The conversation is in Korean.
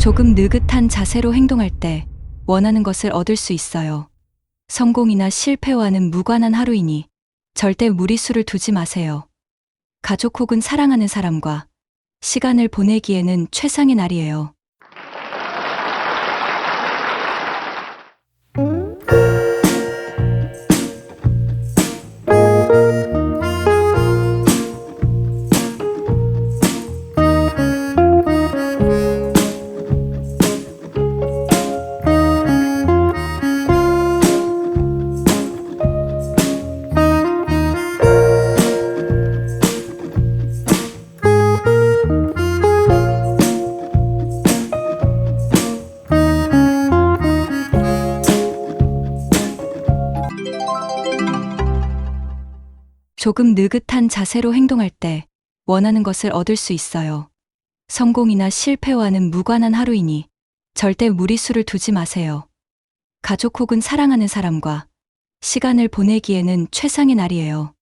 조금 느긋한 자세로 행동할 때 원하는 것을 얻을 수 있어요. 성공이나 실패와는 무관한 하루이니 절대 무리수를 두지 마세요. 가족 혹은 사랑하는 사람과 시간을 보내기에는 최상의 날이에요. 조금 느긋한 자세로 행동할 때 원하는 것을 얻을 수 있어요. 성공이나 실패와는 무관한 하루이니 절대 무리수를 두지 마세요. 가족 혹은 사랑하는 사람과 시간을 보내기에는 최상의 날이에요.